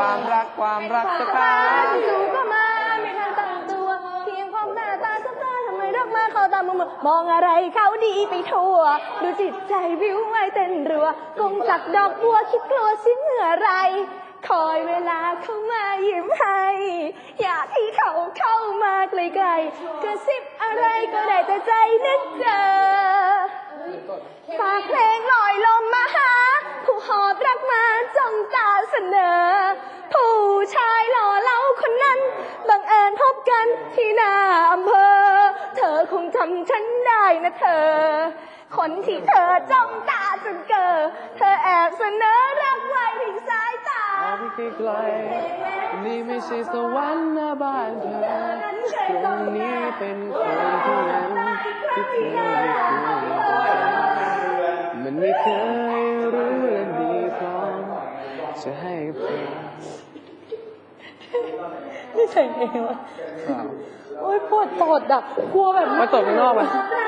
ความรักความรักจะฟ้าขาดจู่ก็มาไม่ทันตั้งตัวเพียงความหน้าตาสบตาทำไมดอกม้เขาตามมือมองอะไรเขาดีไปทั่ว ดูจิตใจวิวไวเต้นรัวกงจากดอกบัวคิดกลัวสิ้นเมื่อไร คอยเวลาเข้ามายิ้มให้อยากให้เขาเข้ามาไกลๆกระซิบอะไรก็ได้แต่ใจนึกเจอฝากเพลงลอยลมมาหา ผู้หอบรักมาจ้องตาเสนอ พบกันที่หน้าอำเภอ เธอคงจำฉันได้นะเธอ คนที่เธอจ้องตาจนเกิดเธอแอบเสนอรักไว้ถึงสายตาเอาไปไกลๆนี่ไม่ใช่สวรรค์หนะบ้านเธอตรงนี้เป็นคนที่นั้นที่เธอไม่เคยมันไม่เคยรู้และดีพร้อมจะให้เพล งไม่ใช่เองวะโอ๊ยปวดตดอะกลัวแบบมาตดข้างนอกไปได้